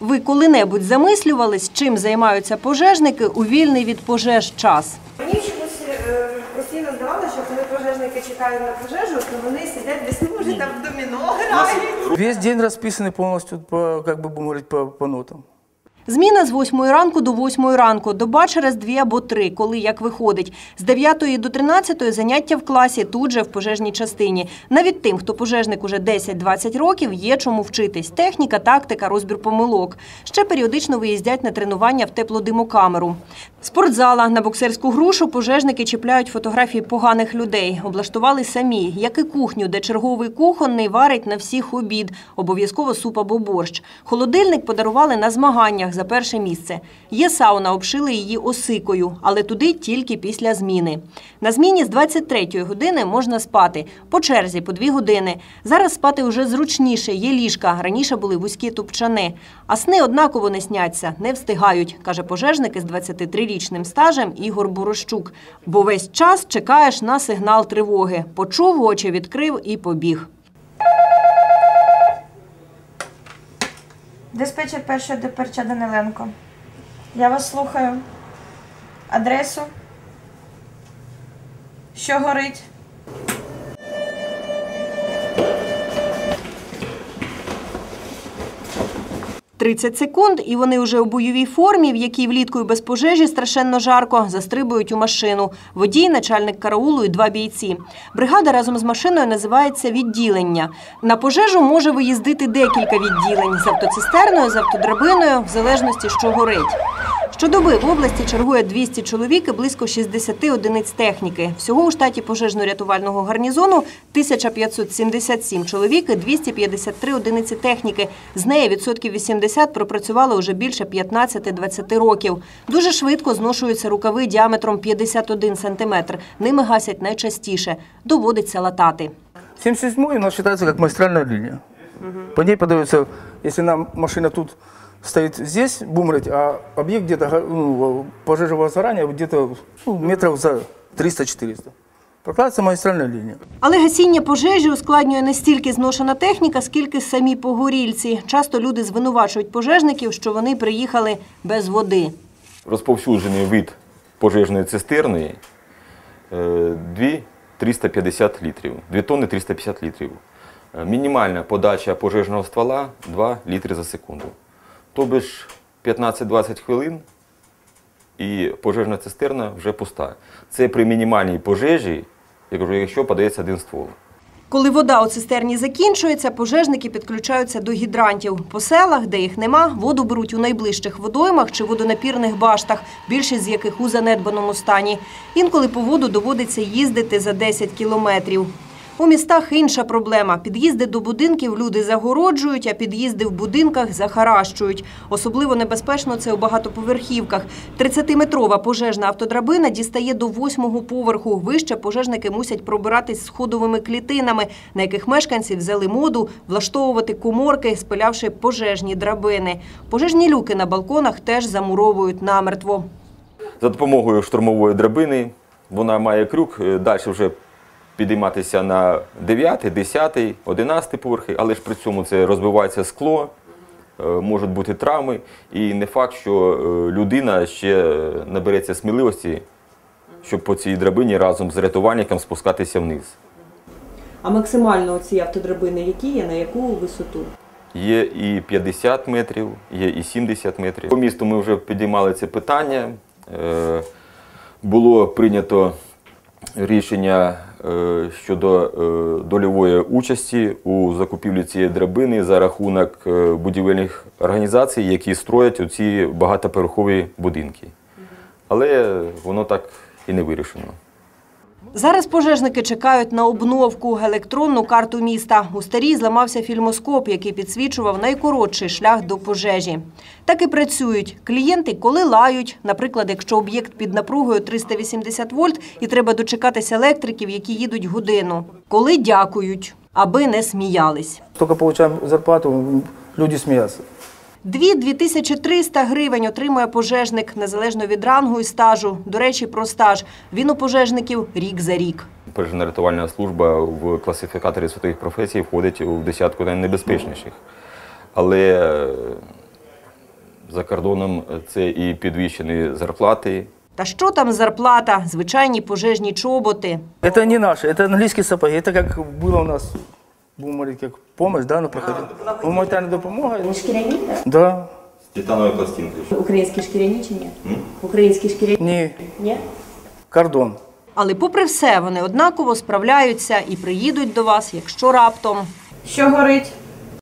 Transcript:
Ви коли-небудь замислювались, чим займаються пожежники у вільний від пожеж час? Мені чомусь е, постійно здавалося, що коли пожежники чекають на пожежу, то вони сидять десь може там в доміно грають. Весь день розписаний повністю, по, как бы по, по нотам. Зміна з 8 ранку до 8 ранку, доба через дві або три, коли як виходить. З 9 до 13 заняття в класі, тут же в пожежній частині. Навіть тим, хто пожежник уже 10-20 років, є чому вчитись. Техніка, тактика, розбір помилок. Ще періодично виїздять на тренування в теплодимокамеру. Спортзала на боксерську грушу пожежники чіпляють фотографії поганих людей. Облаштували самі, як і кухню, де черговий кухонний варить на всіх обід, обов'язково суп або борщ. Холодильник подарували на змаганнях за перше місце. Є сауна, обшили її осикою, але туди тільки після зміни. На зміні з 23-ї години можна спати. По черзі по дві години. Зараз спати вже зручніше, є ліжка. Раніше були вузькі тупчани. А сни однаково не сняться, не встигають, каже пожежник із 23-річним стажем Ігор Борощук. Бо весь час чекаєш на сигнал тривоги. Почув, очі відкрив і побіг. Диспетчер першого диперча Даниленко. Я вас слухаю. Адресу. Що горить? 30 секунд, і вони вже у бойовій формі, в якій влітку і без пожежі страшенно жарко, застрибують у машину. Водій, начальник караулу і два бійці. Бригада разом з машиною називається відділення. На пожежу може виїздити декілька відділень з автоцистерною, з автодрабиною, в залежності, що горить. Щодоби в області чергує 200 чоловік і близько 60 одиниць техніки. Всього у штаті пожежно-рятувального гарнізону 1577 чоловік і 253 одиниці техніки. З неї відсотків 80 пропрацювали уже більше 15-20 років. Дуже швидко зношуються рукави діаметром 51 сантиметр. Ними гасять найчастіше. Доводиться латати. 77 у нас считается как магистральная линия. По ней подается, если нам машина тут стоит здесь, будем говорить, а объект где-то, ну, пожежа возгорания где-то ну, метров за 300-400. Прокладывается магистральная линия. Але гасіння пожежі ускладнює не стільки зношена техніка, скільки самі погорільці. Часто люди звинувачують пожежників, що вони приїхали без води. розповсюджений вид пожежної цистерни е, 2 350 літрів, 2 тонни 350 літрів. Е, Мінімальна подача пожежного ствола 2 літри за секунду. Тобто ж 15-20 хвилин і пожежна цистерна вже пуста. Це при мінімальній пожежі, я кажу, якщо подається один ствол. Коли вода у цистерні закінчується, пожежники підключаються до гідрантів. По селах, де їх нема, воду беруть у найближчих водоймах чи водонапірних баштах, більшість з яких у занедбаному стані. Інколи по воду доводиться їздити за 10 кілометрів. У містах інша проблема. Під'їзди до будинків люди загороджують, а під'їзди в будинках захаращують. Особливо небезпечно це у багатоповерхівках. 30-метрова пожежна автодрабина дістає до восьмого поверху. Вище пожежники мусять пробиратись сходовими клітинами, на яких мешканці взяли моду влаштовувати коморки, спилявши пожежні драбини. Пожежні люки на балконах теж замуровують намертво. За допомогою штурмової драбини вона має крюк, е, далі вже підійматися на 9, 10, 11 поверхи, але ж при цьому це розбивається скло, е, можуть бути травми, і не факт, що е, людина ще набереться сміливості, щоб по цій драбині разом з рятувальником спускатися вниз. А максимально ці автодрабини які є, на яку висоту? Є і 50 метрів, є і 70 метрів. По місту ми вже підіймали це питання. Е, Було прийнято рішення щодо е, дольової участі у закупівлі цієї драбини за рахунок е, будівельних організацій, які строять оці багатоповерхові будинки. Але воно так і не вирішено. Зараз пожежники чекають на обновку електронну карту міста. У старій зламався фільмоскоп, який підсвічував найкоротший шлях до пожежі. Так і працюють. Клієнти, коли лають, наприклад, якщо об'єкт під напругою 380 вольт, і треба дочекатися електриків, які їдуть годину. Коли дякують, аби не сміялись. Тільки отримуємо зарплату, люди сміються. 2-2300 гривень отримує пожежник незалежно від рангу і стажу. До речі, про стаж він у пожежників рік за рік. Пожежно-рятувальна служба в класифікаторі світових професій входить у десятку найнебезпечніших. Але е, за кордоном це і підвищені зарплати. Та що там зарплата? Звичайні пожежні чоботи. Це не наші, це англійські сапоги. Це як було у нас будем говорить, як помощь, да, ну, проходе. Гуманітарна допомога. Шкіряні, так? Да. з титановою пластинкою. Українські шкіряні чи ні? Українські шкіряні? Ні. Ні? кордон. Але попри все, вони однаково справляються і приїдуть до вас, якщо раптом. Що горить?